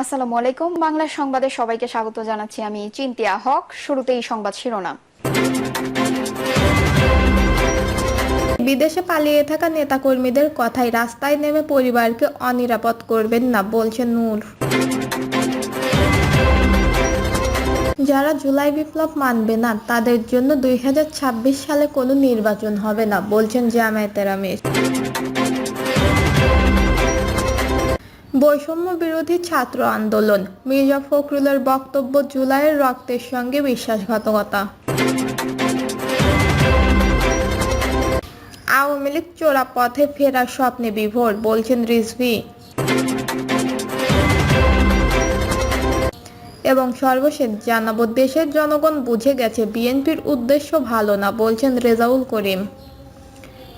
আসসালামু আলাইকুম। বাংলা সংবাদে সবাইকে স্বাগত জানাচ্ছি আমি চিন্তিয়া হক। শুরুতেই সংবাদ শিরোনাম। বিদেশে পালিয়ে থাকা নেতাকর্মীদের কথায় রাস্তায় নেমে পরিবারকে অনিরাপদ করবেন না, বলছেন নূর। যারা জুলাই বিপ্লব মানবে না, তাদের জন্য দুই হাজার ছাব্বিশ সালে কোনো নির্বাচন হবে না, বলছেন জামায়াতের আমির বৈষম্য বিরোধী ছাত্র আন্দোলন। মির্জা ফখরুলের বক্তব্য জুলাইয়ের রক্তের সঙ্গে বিশ্বাসঘাতকতা। আওয়ামী লীগ চোরা পথে ফেরার স্বপ্নে বিভোর, বলছেন রিজভি। এবং সর্বশেষ, জানাব, দেশের জনগণ বুঝে গেছে বিএনপির উদ্দেশ্য ভালো না, বলছেন রেজাউল করিম।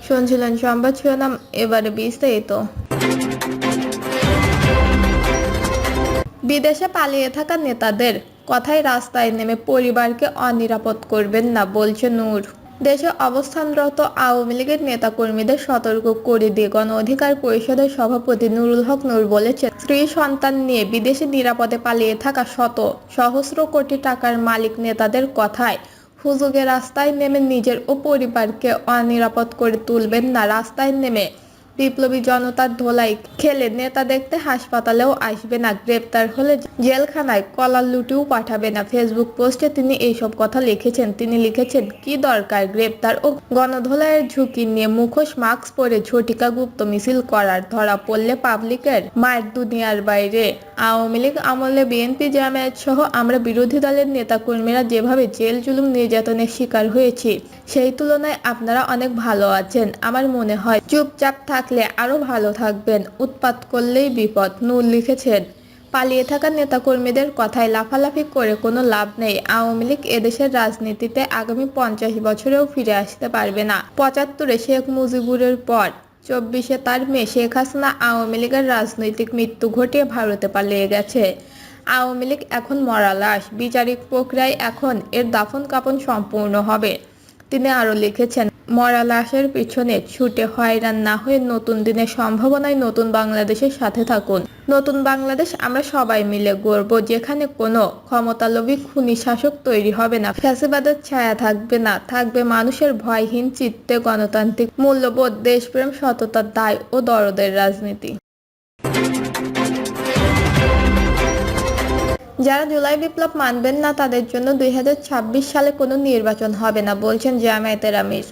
শুনছিলেন সংবাদ শিরোনাম, এবারে বিস্তারিত। বিদেশে পালিয়ে থাকা নেতাদের কথায় রাস্তায় নেমে পরিবারকে অনিরাপদ করবেন না, বলছে নূর। দেশে অবস্থানরত আওয়ামী লীগের নেতাকর্মীদের সতর্ক করে দিয়ে গণ অধিকার পরিষদের সভাপতি নুরুল হক নূর বলেছেন, স্ত্রী সন্তান নিয়ে বিদেশে নিরাপদে পালিয়ে থাকা শত সহস্র কোটি টাকার মালিক নেতাদের কথায় হুজুগে রাস্তায় নেমে নিজের ও পরিবারকে অনিরাপদ করে তুলবেন না, রাস্তায় নেমে বিপ্লবী জনতার ধোলাই খেলে নেতা দেখতে হাসপাতালেও আসবে না, গ্রেপ্তার হলে জেলখানায় কলার লুটেও পাঠাবে না। ফেসবুক পোস্টে তিনি এইসব কথা লিখেছেন। তিনি লিখেছেন, কি দরকার গ্রেপ্তার ও গণধোলাইয়ের ঝুঁকি নিয়ে মুখোশ, মাস্ক পরে ঝটিকা গুপ্ত মিছিল করার ধরা পড়লে পাবলিকের মায়ের দুনিয়ার বাইরে। আওয়ামী লীগ আমলে বিএনপি, জামায়াত সহ আমরা বিরোধী দলের নেতাকর্মীরা যেভাবে জেল জুলুম নির্যাতনের শিকার হয়েছি, সেই তুলনায় আপনারা অনেক ভালো আছেন। আমার মনে হয়, চুপচাপ থাকলে আরও ভালো থাকবেন, উৎপাত করলেই বিপদ, নূর লিখেছেন। পালিয়ে থাকা নেতাকর্মীদের কথায় লাফালাফি করে কোনো লাভ নেই। আওয়ামী লীগ এদেশের রাজনীতিতে আগামী পঞ্চাশ বছরেও ফিরে আসতে পারবে না। পঁচাত্তরে শেখ মুজিবুরের পর, চব্বিশে তার মেয়ে শেখ হাসিনা আওয়ামী লীগের রাজনৈতিক মৃত্যু ঘটিয়ে ভারতে পালিয়ে গেছে। আওয়ামী লীগ এখন মরা লাশ। বিচারিক প্রক্রিয়ায় এখন এর দাফন কাপন সম্পূর্ণ হবে। তিনি আরও লিখেছেন মরা লাশের পিছনে ছুটে হয়রান না হয়ে নতুন দিনের সম্ভাবনায় নতুন বাংলাদেশের সাথে থাকুন। নতুন বাংলাদেশ আমরা সবাই মিলে গড়ব, যেখানে কোনো ক্ষমতালোভী খুনি শাসক তৈরি হবে না। ফ্যাসিবাদের ছায়া থাকবে না, থাকবে মানুষের ভয়হীন চিত্তে গণতান্ত্রিক মূল্যবোধ, দেশপ্রেম, সততার দায় ও দরদের রাজনীতি। যারা জুলাই বিপ্লব মানবেন না, তাদের জন্য দুই হাজার ছাব্বিশ সালে কোনো নির্বাচন হবে না, বলছেন জামায়াতের আমির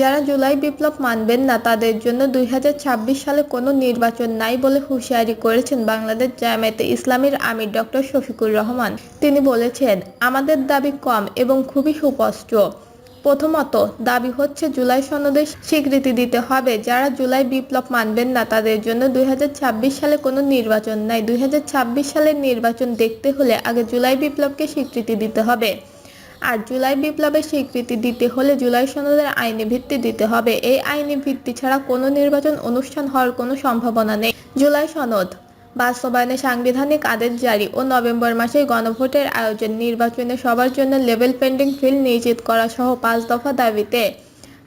যারা জুলাই বিপ্লব মানবেন না, তাদের জন্য দুই হাজার ছাব্বিশ সালে কোনো নির্বাচন নাই বলে হুঁশিয়ারি করেছেন বাংলাদেশ জামায়াতে ইসলামীর আমির ডক্টর শফিকুর রহমান। তিনি বলেছেন, আমাদের দাবি কম এবং খুবই সুস্পষ্ট। প্রথমত, দাবি হচ্ছে জুলাই সনদের স্বীকৃতি দিতে হবে। যারা জুলাই বিপ্লব মানবেন না, তাদের জন্য দুই হাজার ছাব্বিশ সালে কোনো নির্বাচন নাই। দুই হাজার ছাব্বিশ সালের নির্বাচন দেখতে হলে আগে জুলাই বিপ্লবকে স্বীকৃতি দিতে হবে। আর জুলাই বিপ্লবের স্বীকৃতি দিতে হলে জুলাই সনদের আইনি ভিত্তি দিতে হবে। এই আইনি ভিত্তি ছাড়া কোনো নির্বাচন অনুষ্ঠান হওয়ার কোনো সম্ভাবনা নেই। জুলাই সনদ, বাস্তবায়নে সাংবিধানিক আদেশ জারি ও নভেম্বর মাসে গণভোটের আয়োজন, নির্বাচনে সবার জন্য লেভেল পেন্ডিং ফিল্ড নিশ্চিত করা সহ পাঁচ দফা দাবিতে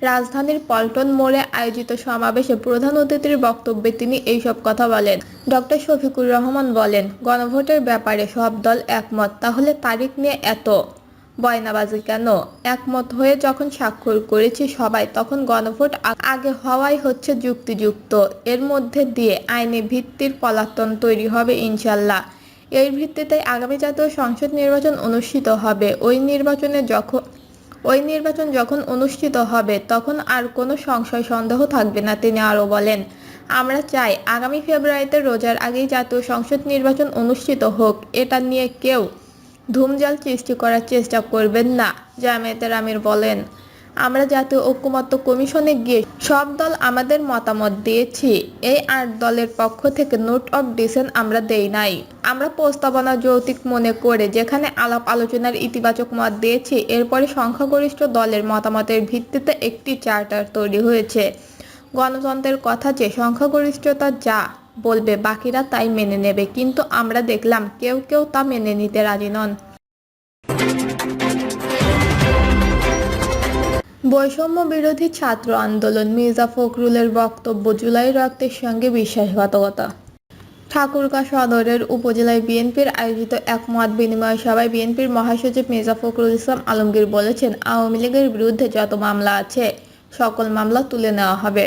রাজধানীর পল্টন মোড়ে আয়োজিত সমাবেশে প্রধান অতিথির বক্তব্যে তিনি এইসব কথা বলেন। ডক্টর শফিকুর রহমান বলেন, গণভোটের ব্যাপারে সব দল একমত, তাহলে তারিখ নিয়ে এত বয়নাবাজি কেন? একমত হয়ে যখন স্বাক্ষর করেছি সবাই, তখন গণভোট আগে হওয়াই হচ্ছে যুক্তিযুক্ত। এর মধ্যে দিয়ে আইনি ভিত্তির পলাতন তৈরি হবে ইনশাল্লাহ। এর ভিত্তিতে আগামী জাতীয় সংসদ নির্বাচন অনুষ্ঠিত হবে। ওই নির্বাচনে যখন ওই নির্বাচন যখন অনুষ্ঠিত হবে, তখন আর কোনো সংশয় সন্দেহ থাকবে না, তিনি আরও বলেন। আমরা চাই আগামী ফেব্রুয়ারিতে রোজার আগেই জাতীয় সংসদ নির্বাচন অনুষ্ঠিত হোক। এটা নিয়ে কেউ ধুমজাল সৃষ্টি করার চেষ্টা করবেন না জামায়াতের আমির বলেন। আমরা জাতীয় ঐক্যমত্য কমিশনে গিয়ে সব দল আমাদের মতামত দিয়েছি। এই আট দলের পক্ষ থেকে নোট অফ ডিসেন্ট আমরা দেই নাই। আমরা প্রস্তাবনা যৌতিক মনে করে যেখানে আলাপ আলোচনার ইতিবাচক মত দিয়েছি, এরপরে সংখ্যাগরিষ্ঠ দলের মতামতের ভিত্তিতে একটি চার্টার তৈরি হয়েছে। গণতন্ত্রের কথা যে সংখ্যাগরিষ্ঠতা যা বলবে, বাকিরা তাই মেনে নেবে। কিন্তু আমরা দেখলাম কেউ কেউ তা মেনে নিতে রাজি নন। বৈষম্য বিরোধী ছাত্র আন্দোলন, মির্জা ফখরুলের বক্তব্য, জুলাই রক্তের সঙ্গে বিশ্বাসঘাতকতা। ঠাকুরগাঁ সদরের উপজেলায় বিএনপির আয়োজিত এক মত বিনিময় সভায় বিএনপির মহাসচিব মির্জা ফখরুল ইসলাম আলমগীর বলেছেন, আওয়ামী লীগের বিরুদ্ধে যত মামলা আছে, সকল মামলা তুলে নেওয়া হবে।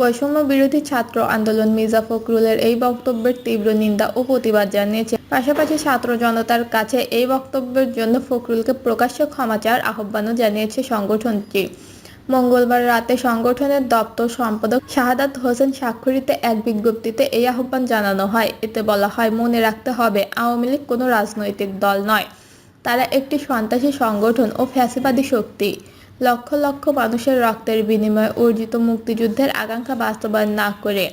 বৈষম্য বিরোধী ছাত্র আন্দোলন মির্জা ফখরুলের এই বক্তব্যের তীব্র নিন্দা ও প্রতিবাদ জানিয়েছে। পাশাপাশি ছাত্র জনতার কাছে এই বক্তব্যের জন্য ফখরুলকে প্রকাশ্য ক্ষমা চাওয়ার আহ্বানও জানিয়েছে সংগঠনটি। মঙ্গলবার রাতে সংগঠনের দপ্তর সম্পাদক শাহাদাত হোসেন স্বাক্ষরিত এক বিজ্ঞপ্তিতে এই আহ্বান জানানো হয়। এতে বলা হয়, মনে রাখতে হবে, আওয়ামী লীগ কোনো রাজনৈতিক দল নয়। তারা একটি সন্ত্রাসী সংগঠন ও ফ্যাসিবাদী শক্তি। লক্ষ লক্ষ মানুষের রক্তের বিনিময়ে অর্জিত মুক্তিযুদ্ধের আকাঙ্ক্ষা বাস্তবায়ন না করে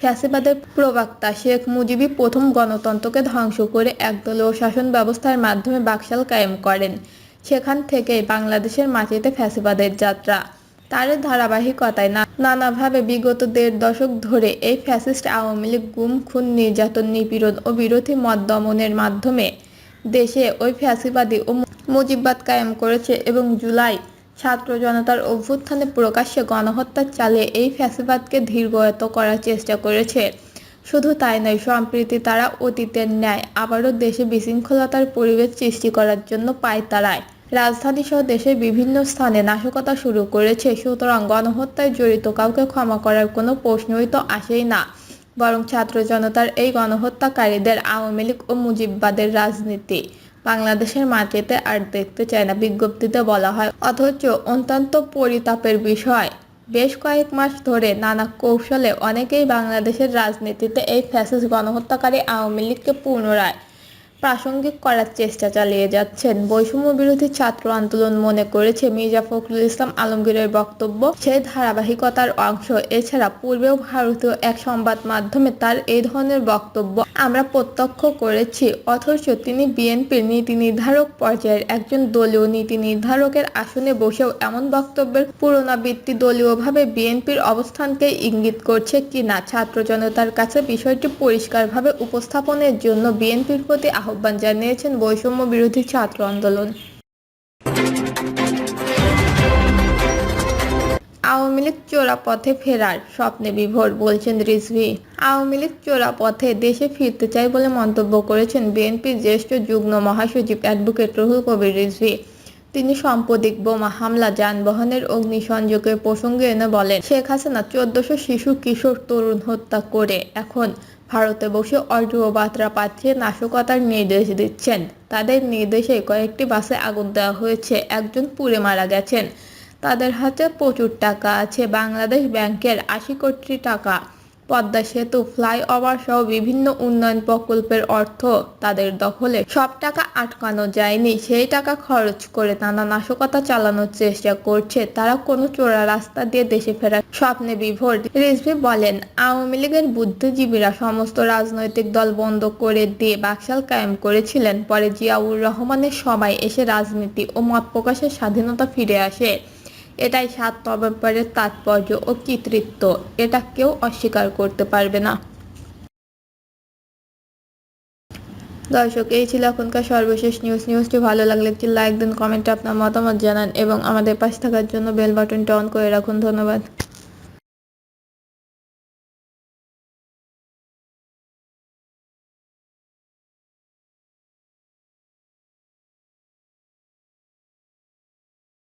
ফ্যাসিবাদের প্রবক্তা শেখ মুজিবই প্রথম গণতন্ত্রকে ধ্বংস করে একদলীয় শাসন ব্যবস্থার মাধ্যমে বাকশাল কায়েম করেন। সেখান থেকেই বাংলাদেশের মাটিতে ফ্যাসিবাদের যাত্রা। তার ধারাবাহিকতায় নানাভাবে বিগত দেড় দশক ধরে এই ফ্যাসিস্ট আওয়ামী লীগ গুম, খুন, নির্যাতন, নিপীড়ন ও বিরোধী মত দমনের মাধ্যমে দেশে ওই ফ্যাসিবাদী ও মুজিববাদ কায়েম করেছে এবং জুলাই ছাত্র জনতার অভ্যুত্থানে প্রকাশ্যে গণহত্যা চালিয়ে এই ফ্যাসিবাদকে ধীরগত করার চেষ্টা করেছে। শুধু তাই নয়, সম্প্রীতি তারা অতীতের ন্যায় আবারও দেশে বিশৃঙ্খলতার পরিবেশ সৃষ্টি করার জন্য পায় তারায় রাজধানী সহ দেশের বিভিন্ন স্থানে নাশকতা শুরু করেছে, সুতরাং গণহত্যায় জড়িত কাউকে ক্ষমা করার কোনো প্রশ্নই তো আসেই না। বরং ছাত্র জনতার এই গণহত্যাকারীদের আওয়ামী লীগ ও মুজিববাদের রাজনীতি। বাংলাদেশের মাটিতে আর দেখতে চায় না, বিজ্ঞপ্তিতে বলা হয়। অথচ অত্যন্ত পরিতাপের বিষয়। বেশ কয়েক মাস ধরে নানা কৌশলে অনেকেই বাংলাদেশের রাজনীতিতে এই ফ্যাসিস্ট গণহত্যাকারী আওয়ামী লীগকে পুনরায় প্রাসঙ্গিক করার চেষ্টা চালিয়ে যাচ্ছেন। বৈষম্য বিরোধী ছাত্র আন্দোলন মনে করেছে মির্জা ফখরুল ইসলাম আলমগীরের বক্তব্য সেই ধারাবাহিকতার অংশ। এছাড়া পূর্বেও ভারতীয় এক সংবাদ মাধ্যমে তার এই ধরনের বক্তব্য আমরা প্রত্যক্ষ করেছি, অথচ তিনি বিএনপির নীতি নির্ধারক পর্যায়ের একজন দলীয় নীতি নির্ধারকের আসনে বসেও এমন বক্তব্যের পুনরাবৃত্তি দলীয়ভাবে বিএনপির অবস্থানকে ইঙ্গিত করছে কিনা, ছাত্র জনতার কাছে বিষয়টি পরিষ্কারভাবে উপস্থাপনের জন্য বিএনপির প্রতি আহ্বান জানিয়েছেন বৈষম্য বিরোধী ছাত্র আন্দোলন। আওয়ামী লীগ চোরা পথে ফেরার স্বপ্নে বিভোর, বলছেন রিজভি। আওয়ামী লীগ চোরা পথে দেশে ফিরতে চায় বলে মন্তব্য করেছেন বিএনপির জ্যেষ্ঠ যুগ্ম মহাসচিব অ্যাডভোকেট রুহুল কবির রিজভি। তিনি সাম্প্রতিক বোমা হামলা, যানবাহনের অগ্নিসংযোগের প্রসঙ্গে এনে বলেন, শেখ হাসিনা চোদ্দশো শিশু, কিশোর, তরুণ হত্যা করে এখন ভারতে বসে অডিও বার্তা পাঠিয়ে নাশকতার নির্দেশ দিচ্ছেন। তাদের নির্দেশে কয়েকটি বাসে আগুন দেওয়া হয়েছে, একজন পুড়ে মারা গেছেন। তাদের হাতে প্রচুর টাকা আছে। বাংলাদেশ ব্যাংকের আশি কোটি টাকা পদ্মা সেতু, ফ্লাইওভার সহ বিভিন্ন উন্নয়ন প্রকল্পের অর্থ তাদের দখলে। সব টাকা আটকানো যায়নি। সেই টাকা খরচ করে নানা নাশকতা চালানোর চেষ্টা করছে। তারা কোনো চোরা রাস্তা দিয়ে দেশে ফেরার স্বপ্নে বিভোর। রিজভি বলেন, আওয়ামী লীগের বুদ্ধিজীবীরা সমস্ত রাজনৈতিক দল বন্ধ করে দিয়ে বাকশাল কায়েম করেছিলেন। পরে জিয়াউর রহমানের সবাই এসে রাজনীতি ও মত প্রকাশের স্বাধীনতা ফিরে আসে। এটাই সাত নভেম্বরের তাৎপর্য ও কৃতিত্ব। এটা কেউ অস্বীকার করতে পারবে না। দর্শক, এই ছিল এখনকার সর্বশেষ নিউজ নিউজটি ভালো লাগলে একটি লাইক দিন কমেন্টে আপনার মতামত জানান এবং আমাদের পাশে থাকার জন্য বেল বাটনটা অন করে রাখুন। ধন্যবাদ।